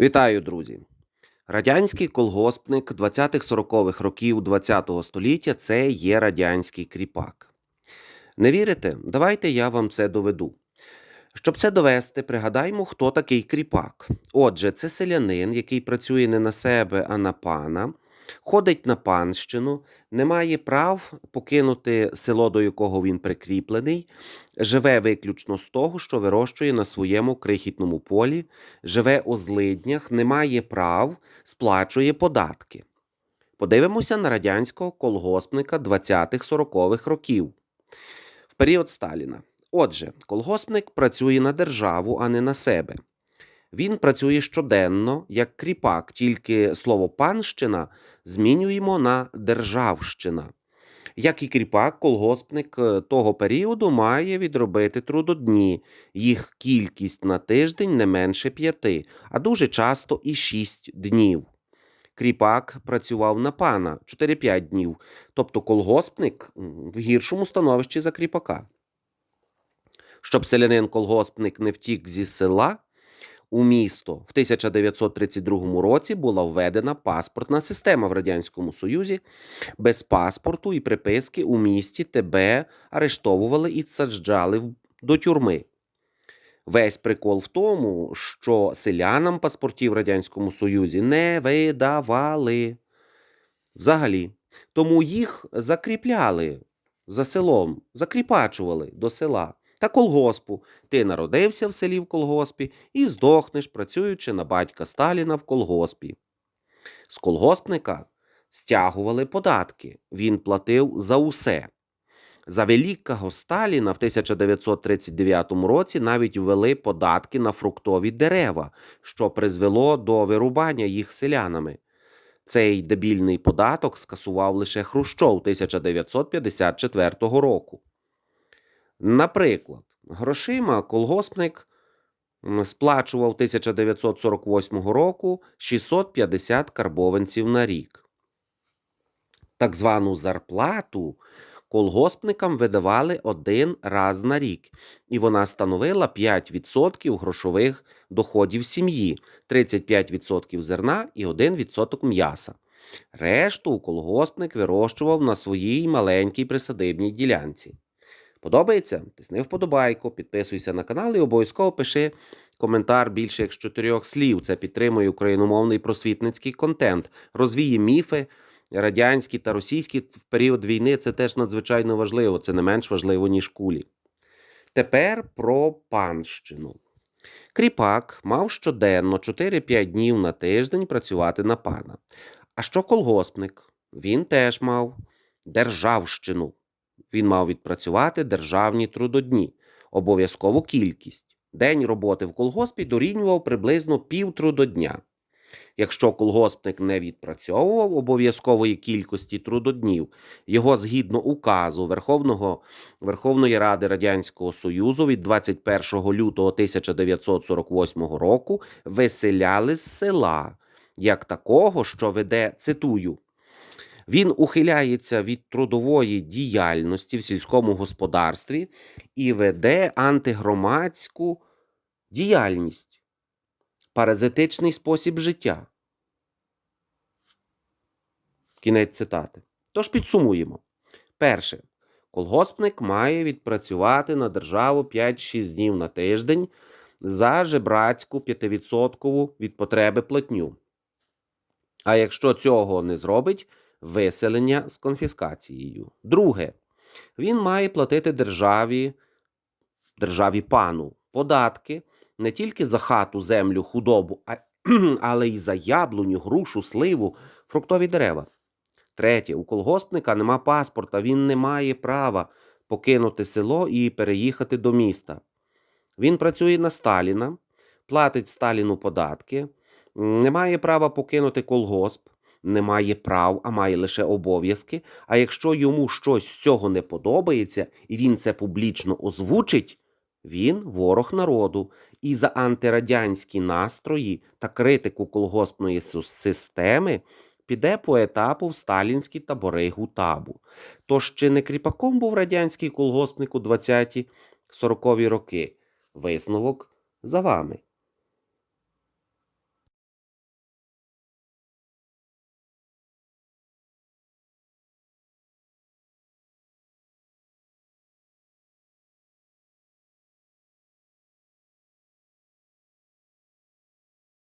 Вітаю, друзі! Радянський колгоспник 20-40-х років ХХ століття це є радянський кріпак. Не вірите? Давайте я вам це доведу. Щоб це довести, пригадаймо, хто такий кріпак. Отже, це селянин, який працює не на себе, а на пана, ходить на панщину, не має прав покинути село, до якого він прикріплений, живе виключно з того, що вирощує на своєму крихітному полі, живе у злиднях, не має прав, сплачує податки. Подивимося на радянського колгоспника 20-40-х років в період Сталіна. Отже, колгоспник працює на державу, а не на себе. Він працює щоденно як кріпак, тільки слово панщина змінюємо на державщина. Як і кріпак, колгоспник е, того періоду має відробити трудодні, їх кількість на тиждень не менше п'яти, а дуже часто і шість днів. Кріпак працював на пана 4-5 днів, тобто колгоспник в гіршому становищі за кріпака. Щоб селянин-колгоспник не втік зі села у місто в 1932 році була введена паспортна система в Радянському Союзі. Без паспорту і приписки у місті тебе арештовували і саджали до тюрми. Весь прикол в тому, що селянам паспортів в Радянському Союзі не видавали взагалі. Тому їх закріпляли за селом, закріпачували до села та колгоспу. Ти народився в селі в колгоспі і здохнеш, працюючи на батька Сталіна в колгоспі. З колгоспника стягували податки. Він платив за усе. За великого Сталіна в 1939 році навіть ввели податки на фруктові дерева, що призвело до вирубання їх селянами. Цей дебільний податок скасував лише Хрущов 1954 року. Наприклад, грошима колгоспник сплачував 1948 року 650 карбованців на рік. Так звану зарплату колгоспникам видавали один раз на рік, і вона становила 5% грошових доходів сім'ї, 35% зерна і 1% м'яса. Решту колгоспник вирощував на своїй маленькій присадибній ділянці. Подобається? Тисни вподобайку, підписуйся на канал і обов'язково пиши коментар більше як з чотирьох слів. Це підтримує україномовний просвітницький контент, розвіє міфи радянські та російські в період війни. Це теж надзвичайно важливо, це не менш важливо, ніж кулі. Тепер про панщину. Кріпак мав щоденно 4-5 днів на тиждень працювати на пана. А що колгоспник? Він теж мав державщину. Він мав відпрацювати державні трудодні, обов'язкову кількість. День роботи в колгоспі дорівнював приблизно пів трудодня. Якщо колгоспник не відпрацьовував обов'язкової кількості трудоднів, його згідно указу Верховного, Верховної Ради Радянського Союзу від 21 лютого 1948 року виселяли з села, як такого, що веде, цитую, він ухиляється від трудової діяльності в сільському господарстві і веде антигромадську діяльність, паразитичний спосіб життя. Кінець цитати. Тож підсумуємо. Перше. Колгоспник має відпрацювати на державу 5-6 днів на тиждень за жебрацьку 5% від потреби платню. А якщо цього не зробить, виселення з конфіскацією. Друге, він має платити державі, державі пану податки не тільки за хату, землю, худобу, але й за яблуню, грушу, сливу, фруктові дерева. Третє, у колгоспника нема паспорта, він не має права покинути село і переїхати до міста. Він працює на Сталіна, платить Сталіну податки, не має права покинути колгосп, не має прав, а має лише обов'язки. А якщо йому щось з цього не подобається, і він це публічно озвучить, він ворог народу. І за антирадянські настрої та критику колгоспної системи піде по етапу в сталінські табори гутабу. Тож чи не кріпаком був радянський колгоспник у 20-40 роки? Висновок за вами.